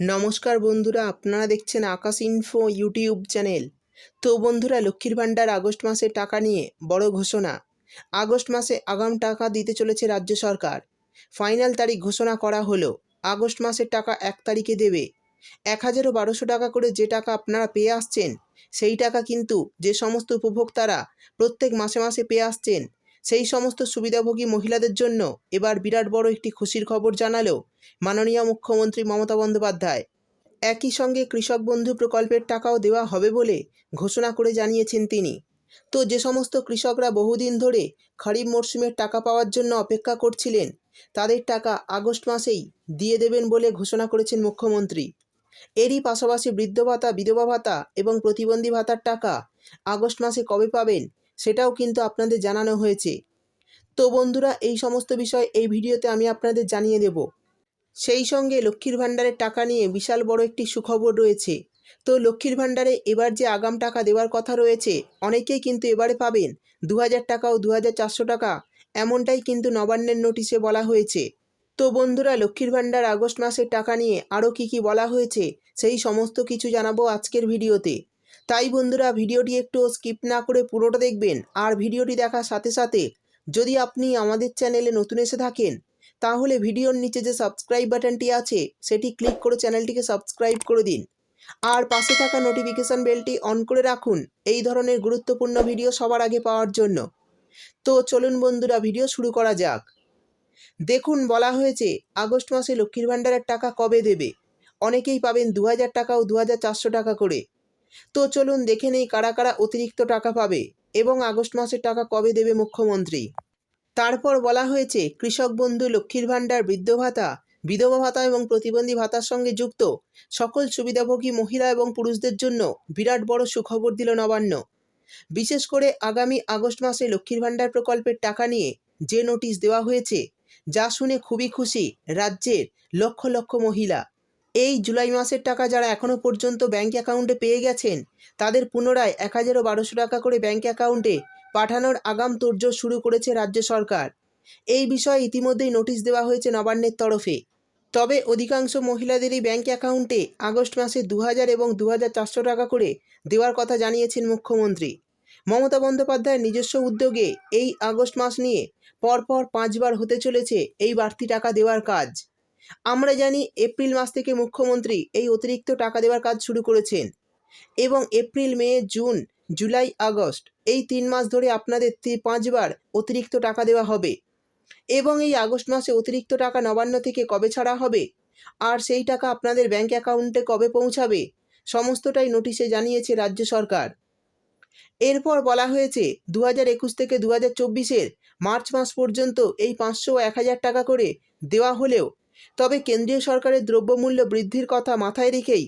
নমস্কার বন্ধুরা, আপনারা দেখছেন আকাশ ইনফো ইউটিউব চ্যানেল। তো বন্ধুরা, লক্ষ্মীর ভাণ্ডার আগস্ট মাসে টাকা নিয়ে বড় ঘোষণা। আগস্ট মাসে আগাম টাকা দিতে চলেছে রাজ্য সরকার। ফাইনাল তারিখ ঘোষণা করা হলো। আগস্ট মাসের টাকা এক তারিখে দেবে। এক হাজারও বারোশো টাকা করে যে টাকা আপনারা পেয়ে আসছেন, সেই টাকা কিন্তু যে সমস্ত উপভোক্তারা প্রত্যেক মাসে মাসে পেয়ে আসছেন সেই সমস্ত সুবিধাভোগী মহিলাদের জন্য এবার বিরাট বড় একটি খুশির খবর জানালো মাননীয় মুখ্যমন্ত্রী মমতা বন্দ্যোপাধ্যায়। একই সঙ্গে কৃষক বন্ধু প্রকল্পের টাকাও দেওয়া হবে বলে ঘোষণা করে জানিয়েছেন তিনি। তো যে সমস্ত কৃষকরা বহুদিন ধরে খরিফ মরশুমের টাকা পাওয়ার জন্য অপেক্ষা করছিলেন, তাদের টাকা আগস্ট মাসেই দিয়ে দেবেন বলে ঘোষণা করেছেন মুখ্যমন্ত্রী। এরই পাশাপাশি বৃদ্ধ ভাতা, বিধবা ভাতা এবং প্রতিবন্ধী ভাতার টাকা আগস্ট মাসে কবে পাবেন সেটাও কিন্তু আপনাদের জানানো হয়েছে। তো বন্ধুরা, এই সমস্ত বিষয় এই ভিডিওতে আমি আপনাদের জানিয়ে দেব। সেই সঙ্গে লক্ষ্মীর ভাণ্ডারের টাকা নিয়ে বিশাল বড় একটি সুখবর রয়েছে। তো লক্ষ্মীর ভাণ্ডারে এবার যে আগাম টাকা দেওয়ার কথা রয়েছে, অনেকেই কিন্তু এবারে পাবেন দু হাজার টাকা ও দু হাজার চারশো টাকা, এমনটাই কিন্তু নবান্নের নোটিশে বলা হয়েছে। তো বন্ধুরা, লক্ষ্মীর ভাণ্ডার আগস্ট মাসের টাকা নিয়ে আরও কি কি বলা হয়েছে, সেই সমস্ত কিছু জানাব আজকের ভিডিওতে। তাই বন্ধুরা ভিডিওটি একটু স্কিপ না করে পুরোটা দেখবেন আর ভিডিওটি দেখার সাথে সাথে যদি আপনি আমাদের চ্যানেলে নতুন এসে থাকেন, তাহলে ভিডিওর নিচে যে সাবস্ক্রাইব বাটনটি আছে, সেটি ক্লিক করে চ্যানেলটিকে সাবস্ক্রাইব করে দিন। আর পাশে থাকা নোটিফিকেশন বেলটি অন করে রাখুন, এই ধরনের গুরুত্বপূর্ণ ভিডিও সবার আগে পাওয়ার জন্য। তো চলুন বন্ধুরা ভিডিও শুরু করা যাক। দেখুন, বলা হয়েছে, আগস্ট মাসে লক্ষ্মীর ভাণ্ডারের টাকা কবে দেবে? অনেকেই পাবেন দু হাজার টাকা ও দু হাজার চারশো টাকা করে। তো চলুন দেখে নেই কারা কারা অতিরিক্ত টাকা পাবে এবং আগস্ট মাসের টাকা কবে দেবে মুখ্যমন্ত্রী। তারপর বলা হয়েছে, কৃষক বন্ধু লক্ষ্মীর ভাণ্ডার, বৃদ্ধ ভাতা, বিধবা ভাতা এবং প্রতিবন্ধী ভাতার সঙ্গে যুক্ত সকল সুবিধাভোগী মহিলা এবং পুরুষদের জন্য বিরাট বড় সুখবর দিল নবান্ন। বিশেষ করে আগামী আগস্ট মাসে লক্ষ্মীর ভাণ্ডার প্রকল্পের টাকা নিয়ে যে নোটিশ দেওয়া হয়েছে, যা শুনে খুবই খুশি রাজ্যের লক্ষ লক্ষ মহিলা। এই জুলাই মাসের টাকা যারা এখনও পর্যন্ত ব্যাঙ্ক অ্যাকাউন্টে পেয়ে গেছেন, তাদের পুনরায় এক হাজারও বারোশো টাকা করে ব্যাঙ্ক অ্যাকাউন্টে পাঠানোর আগাম তোড়জোড় শুরু করেছে রাজ্য সরকার। এই বিষয়ে ইতিমধ্যেই নোটিশ দেওয়া হয়েছে নবান্নের তরফে। তবে অধিকাংশ মহিলাদেরই ব্যাঙ্ক অ্যাকাউন্টে আগস্ট মাসে দু হাজার এবং দু হাজার চারশো টাকা করে দেওয়ার কথা জানিয়েছেন মুখ্যমন্ত্রী। মমতা বন্দ্যোপাধ্যায়ের নিজস্ব উদ্যোগে এই আগস্ট মাস নিয়ে পরপর পাঁচবার হতে চলেছে এই বাড়তি টাকা দেওয়ার কাজ। আমরা জানি এপ্রিল মাস থেকে মুখ্যমন্ত্রী এই অতিরিক্ত টাকা দেওয়ার কাজ শুরু করেছেন। এবং April, May, June, July, August এই তিন মাস ধরে আপনাদের পাঁচবার অতিরিক্ত টাকা দেওয়া হবে। এবং এই আগস্ট মাসে অতিরিক্ত টাকা নবান্ন থেকে কবে ছাড়া হবে? আর সেই টাকা আপনাদের ব্যাংক অ্যাকাউন্টে কবে পৌঁছাবে? সমস্তটাই নোটিশে জানিয়েছে রাজ্য সরকার। এরপর বলা হয়েছে দু হাজার একুশ থেকে দু হাজার চব্বিশের মার্চ মাস পর্যন্ত এই পাঁচশো এক হাজার টাকা করে দেওয়া হলেও তবে কেন্দ্রীয় সরকারের দ্রব্যমূল্য বৃদ্ধির কথা মাথায় রেখেই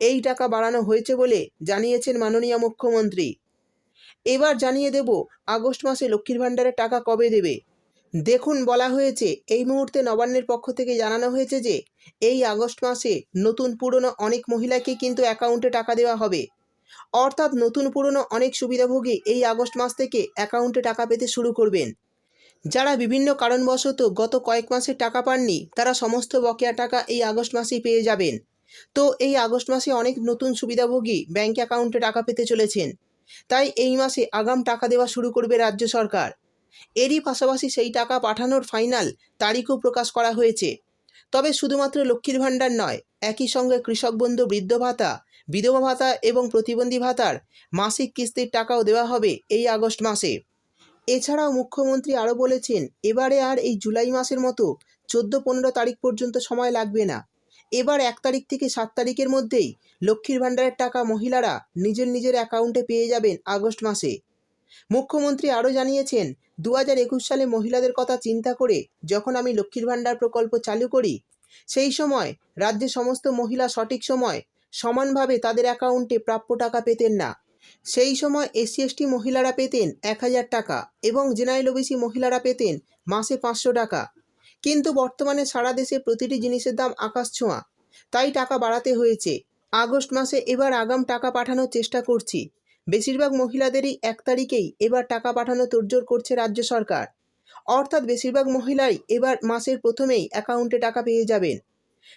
এই টাকা বাড়ানো হয়েছে বলে জানিয়েছেন মাননীয় মুখ্যমন্ত্রী। এবার জানিয়ে দেব, আগস্ট মাসে লক্ষ্মীর ভাণ্ডারের টাকা কবে দেবে? দেখুন, বলা হয়েছে, এই মুহূর্তে নবান্নের পক্ষ থেকে জানানো হয়েছে যে, এই আগস্ট মাসে নতুন পুরনো অনেক মহিলাকে কিন্তু অ্যাকাউন্টে টাকা দেওয়া হবে। অর্থাৎ নতুন পুরনো অনেক সুবিধাভোগী এই আগস্ট মাস থেকে অ্যাকাউন্টে টাকা পেতে শুরু করবেন। যারা বিভিন্ন কারণবশত গত কয়েক মাসে টাকা পাননি, তারা সমস্ত বকেয়া টাকা এই আগস্ট মাসেই পেয়ে যাবেন। তো এই আগস্ট মাসে অনেক নতুন সুবিধাভোগী ব্যাঙ্ক অ্যাকাউন্টে টাকা পেতে চলেছেন। তাই এই মাসে আগাম টাকা দেওয়া শুরু করবে রাজ্য সরকার। এরই পাশাপাশি সেই টাকা পাঠানোর ফাইনাল তারিখও প্রকাশ করা হয়েছে। তবে শুধুমাত্র লক্ষ্মীর ভাণ্ডার নয়, একই সঙ্গে কৃষক বন্ধু বৃদ্ধ ভাতা, বিধবা ভাতা এবং প্রতিবন্ধী ভাতার মাসিক কিস্তির টাকাও দেওয়া হবে এই আগস্ট মাসে। এছাড়াও মুখ্যমন্ত্রী আরও বলেছেন, এবারে আর এই জুলাই মাসের মতো চোদ্দ পনেরো তারিখ পর্যন্ত সময় লাগবে না। এবার এক তারিখ থেকে সাত তারিখের মধ্যেই লক্ষ্মীর ভাণ্ডারের টাকা মহিলারা নিজের নিজের অ্যাকাউন্টে পেয়ে যাবেন আগস্ট মাসে। মুখ্যমন্ত্রী আরও জানিয়েছেন, দু হাজার একুশ সালে মহিলাদের কথা চিন্তা করে যখন আমি লক্ষ্মীর ভাণ্ডার প্রকল্প চালু করি, সেই সময় রাজ্যে সমস্ত মহিলা সঠিক সময় সমানভাবে তাদের অ্যাকাউন্টে প্রাপ্য টাকা পেতেন না। সেই সময় এসসি মহিলারা পেতেন এক হাজার টাকা এবং জেনারেল ওবিসি মহিলারা পেতেন মাসে পাঁচশো টাকা। কিন্তু বর্তমানে সারা দেশে প্রতিটি জিনিসের দাম আকাশ ছোঁয়া। তাই টাকা বাড়াতে হয়েছে। আগস্ট মাসে এবার আগাম টাকা পাঠানোর চেষ্টা করছি। বেশিরভাগ মহিলাদেরই এক তারিখেই এবার টাকা পাঠানো তোড়জোড় করছে রাজ্য সরকার। অর্থাৎ বেশিরভাগ মহিলাই এবার মাসের প্রথমেই অ্যাকাউন্টে টাকা পেয়ে যাবেন।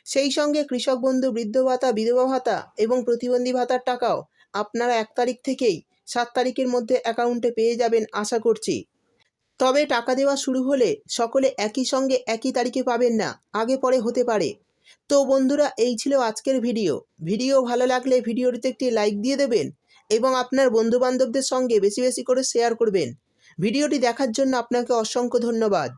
সেই সঙ্গে কৃষক বন্ধু, বৃদ্ধ ভাতা, বিধবা ভাতা এবং প্রতিবন্ধী ভাতার টাকাও আপনারা এক তারিখ থেকেই সাত তারিখের মধ্যে অ্যাকাউন্টে পেয়ে যাবেন আশা করছি। তবে টাকা দেওয়া শুরু হলে সকলে একই সঙ্গে একই তারিখে পাবেন না, আগে পরে হতে পারে। তো বন্ধুরা, এই ছিল আজকের ভিডিও। ভিডিও ভালো লাগলে ভিডিওটিতে একটি লাইক দিয়ে দেবেন এবং আপনার বন্ধুবান্ধবদের সঙ্গে বেশি বেশি করে শেয়ার করবেন। ভিডিওটি দেখার জন্য আপনাকে অসংখ্য ধন্যবাদ।